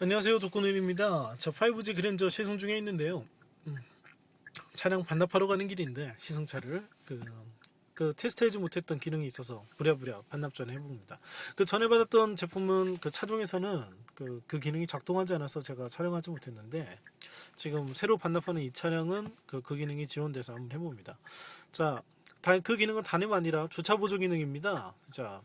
안녕하세요 독고늘입니다. 저 5G 그랜저 시승 중에 있는데요. 음, 차량 반납하러 가는 길인데 시승차를 그, 그 테스트하지 못했던 기능이 있어서 부랴부랴 반납 전에 해봅니다. 그 전에 받았던 제품은 그 차종에서는 그, 그 기능이 작동하지 않아서 제가 촬영하지 못했는데 지금 새로 반납하는 이 차량은 그, 그 기능이 지원돼서 한번 해봅니다. 자, 다, 그 기능은 단임 아니라 주차 보조 기능입니다. 자,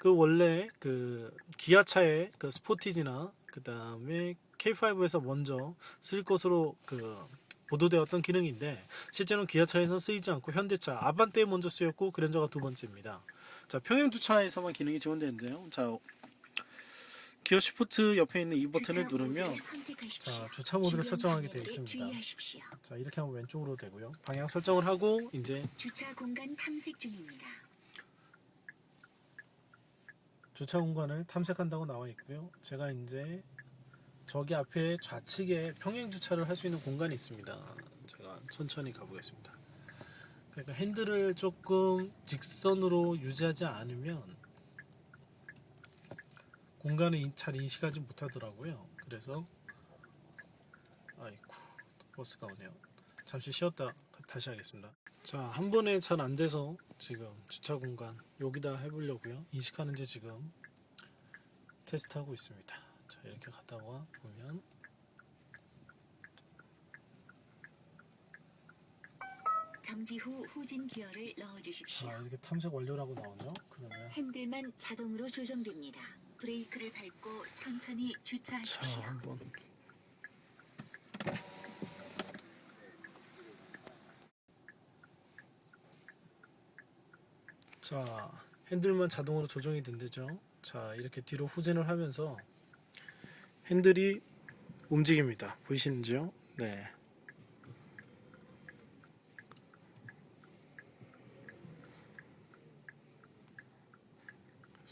그 원래 그 기아차의 그 스포티지나 그 다음에 K5에서 먼저 쓸 것으로 그 보도되었던 기능인데 실제로는 기아차에서 쓰이지 않고 현대차 아반떼에 먼저 쓰였고 그랜저가 두 번째입니다. 자 평행 주차에서만 기능이 지원되는데요. 자 기어 시프트 옆에 있는 이 버튼을 누르면 자 주차 모드를 설정하게 되어 있습니다. 주의하십시오. 자 이렇게 하면 왼쪽으로 되고요. 방향 설정을 하고 이제 주차 공간 탐색 중입니다. 주차 공간을 탐색한다고 나와 있고요. 제가 이제 저기 앞에 좌측에 평행 주차를 할 수 있는 공간이 있습니다. 제가 천천히 가보겠습니다. 그러니까 핸들을 조금 직선으로 유지하지 않으면 공간을 인- 잘 인식하지 못하더라고요. 그래서 아이쿠 또 버스가 오네요. 잠시 쉬었다 다시 하겠습니다. 자, 한 번에 잘 안 돼서 지금 주차 공간 여기다 해보려고요. 인식하는지 지금 테스트하고 있습니다. 자, 이렇게 갔다가 보면 정지 후 후진 기어를 넣어주십시오. 자, 이렇게 탐색 완료라고 나오죠. 그러면 핸들만 자동으로 조정됩니다. 브레이크를 밟고 천천히 자, 주차하십시오. 한번 자, 핸들만 자동으로 조정이 된대죠. 자, 이렇게 뒤로 후진을 하면서 핸들이 움직입니다. 보이시는지요? 네.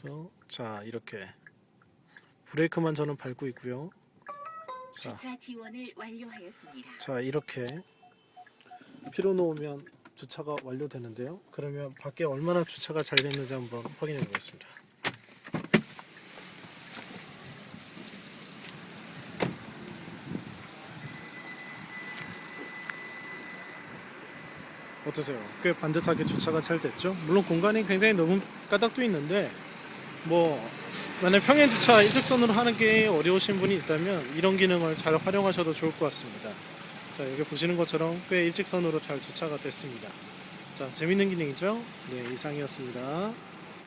그래서 자, 이렇게 브레이크만 저는 밟고 있고요. 자, 주차 지원을 완료하였습니다. 자 이렇게 필요 놓으면 주차가 완료되는데요. 그러면 밖에 얼마나 주차가 잘 됐는지 한번 확인해 보겠습니다. 어떠세요? 꽤 반듯하게 주차가 잘 됐죠? 물론 공간이 굉장히 너무 까닥도 있는데 뭐 만약 평행 주차 일직선으로 하는 게 어려우신 분이 있다면 이런 기능을 잘 활용하셔도 좋을 것 같습니다. 자 여기 보시는 것처럼 꽤 일직선으로 잘 주차가 됐습니다. 자 재밌는 기능이죠? 네 이상이었습니다.